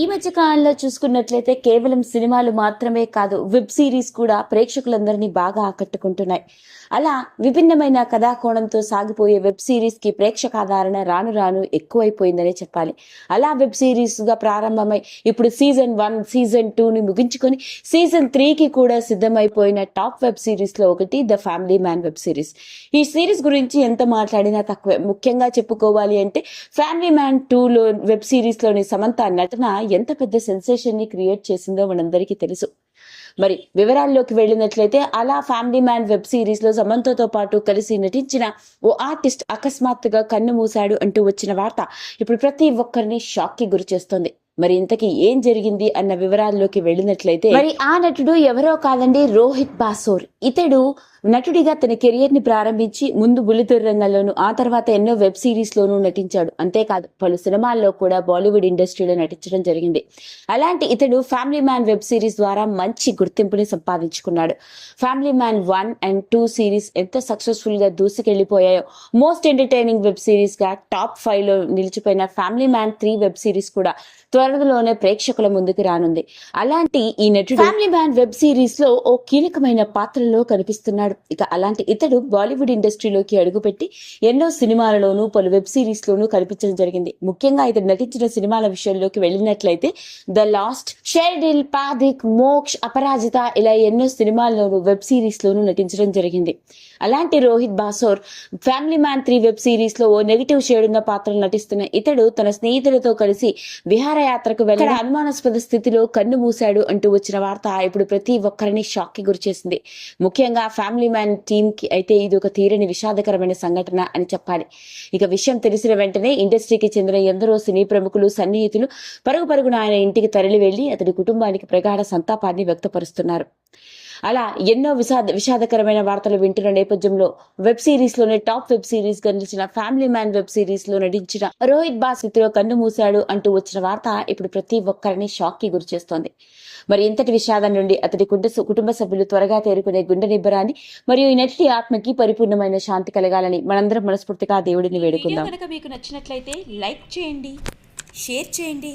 ఈ మధ్య కాలంలో చూసుకున్నట్లయితే కేవలం సినిమాలు మాత్రమే కాదు వెబ్ సిరీస్ కూడా ప్రేక్షకులందరినీ బాగా ఆకట్టుకుంటున్నాయి. అలా విభిన్నమైన కథాకోణంతో సాగిపోయే వెబ్ సిరీస్కి ప్రేక్షక ఆధారణ రాను రాను ఎక్కువైపోయిందనే చెప్పాలి. అలా వెబ్ సిరీస్గా ప్రారంభమై ఇప్పుడు సీజన్ వన్ సీజన్ టూని ముగించుకొని సీజన్ త్రీకి కూడా సిద్ధమైపోయిన టాప్ వెబ్ సిరీస్లో ఒకటి the family man web series. ఈ సిరీస్ గురించి ఎంత మాట్లాడినా తక్కువే. ముఖ్యంగా చెప్పుకోవాలి అంటే ఫ్యామిలీ మ్యాన్ టూలో వెబ్ సిరీస్లోని సమంత నటన ఎంత పెద్ద సెన్సేషన్ని క్రియేట్ చేసిందో మనందరికీ తెలుసు. మరి వివరాల్లోకి వెళ్ళినట్లయితే అలా ఫ్యామిలీ మ్యాన్ వెబ్ సిరీస్లో సమంతతో పాటు కలిసి నటించిన ఓ ఆర్టిస్ట్ అకస్మాత్తుగా కన్ను మూశాడు అంటూ వచ్చిన వార్త ఇప్పుడు ప్రతి ఒక్కరిని షాక్కి గురి చేస్తోంది. మరి ఇంతకీ ఏం జరిగింది అన్న వివరాల్లోకి వెళ్ళినట్లయితే మరి ఆ నటుడు ఎవరో కాదండి రోహిత్ బాసోర్. ఇతడు నటుడిగా తన కెరియర్ని ప్రారంభించి ముందు బుల్లితెర రంగంలోను ఆ తర్వాత ఎన్నో వెబ్ సిరీస్ లోనూ నటించాడు. అంతేకాదు పలు సినిమాల్లో కూడా బాలీవుడ్ ఇండస్ట్రీలో నటించడం జరిగింది. అలాంటి ఇతడు ఫ్యామిలీ మ్యాన్ వెబ్ సిరీస్ ద్వారా మంచి గుర్తింపుని సంపాదించుకున్నాడు. Family man one and two series ఎంత సక్సెస్ఫుల్గా దూసుకెళ్ళిపోయాయో మోస్ట్ ఎంటర్టైనింగ్ వెబ్ సిరీస్గా టాప్ ఫైవ్లో నిలిచిపోయిన family man three web series కూడా త్వరలోనే ప్రేక్షకుల ముందుకు రానుంది. అలాంటి ఈ నటుడు ఫ్యామిలీ మ్యాన్ వెబ్ సిరీస్లో ఓ కీలకమైన పాత్రలో కనిపిస్తున్నాడు. ఇక అలాంటి ఇతడు బాలీవుడ్ ఇండస్ట్రీలోకి అడుగుపెట్టి ఎన్నో సినిమాలలోనూ పలు వెబ్ సిరీస్ లోనూ కనిపించడం జరిగింది. ముఖ్యంగా ఇతడు నటించిన సినిమాల విషయంలోకి వెళ్ళినట్లయితే ద లాస్ట్ షెర్డిల్ పాదిక్ మోక్ష్ అపరాజిత ఇలా ఎన్నో సినిమాల్లోనూ వెబ్ సిరీస్ లోనూ నటించడం జరిగింది. అలాంటి Rohit Basfore family man three web సిరీస్లో ఓ నెగిటివ్ షేడ్ ఉన్న పాత్రలు నటిస్తున్న ఇతడు తన స్నేహితులతో కలిసి విహారయాత్రకు వెళ్ళి అనుమానాస్పద స్థితిలో కన్ను మూశాడు అంటూ వచ్చిన వార్త ఇప్పుడు ప్రతి ఒక్కరిని షాక్కి గురిచేసింది. ముఖ్యంగా ఫ్యామిలీ మ్యాన్ టీమ్కి అయితే ఇది ఒక తీరని విషాదకరమైన సంఘటన అని చెప్పాలి. ఇక విషయం తెలిసిన వెంటనే ఇండస్ట్రీకి చెందిన ఎందరో సినీ ప్రముఖులు సన్నిహితులు పరుగు పరుగున ఆయన ఇంటికి తరలి వెళ్ళి అతడి కుటుంబానికి ప్రగాఢ సంతాపాన్ని వ్యక్తపరుస్తున్నారు. అలా ఎన్నో విషాద విషాదకరమైన వార్తలు వింటున్న నేపథ్యంలో వెబ్ సిరీస్లోనే టాప్ వెబ్ సిరీస్గా నిలిచిన ఫ్యామిలీ మ్యాన్ వెబ్ సిరీస్లో నటించిన రోహిత్ బాస్ స్థితిలో కన్ను మూశాడు అంటూ వచ్చిన వార్త ఇప్పుడు ప్రతి ఒక్కరిని షాక్కి గురి చేస్తోంది. మరి ఇంతటి విషాదం నుండి అతడి కుటుంబ కుటుంబ సభ్యులు త్వరగా తేరుకునే గుండె నిబ్బరాన్ని మరియు ఈ నటి ఆత్మకి పరిపూర్ణమైన శాంతి కలగాలని మనందరం మనస్ఫూర్తిగా దేవుడిని వేడుకుందాం. కనుక మీకు నచ్చినట్లయితే లైక్ చేయండి షేర్ చేయండి.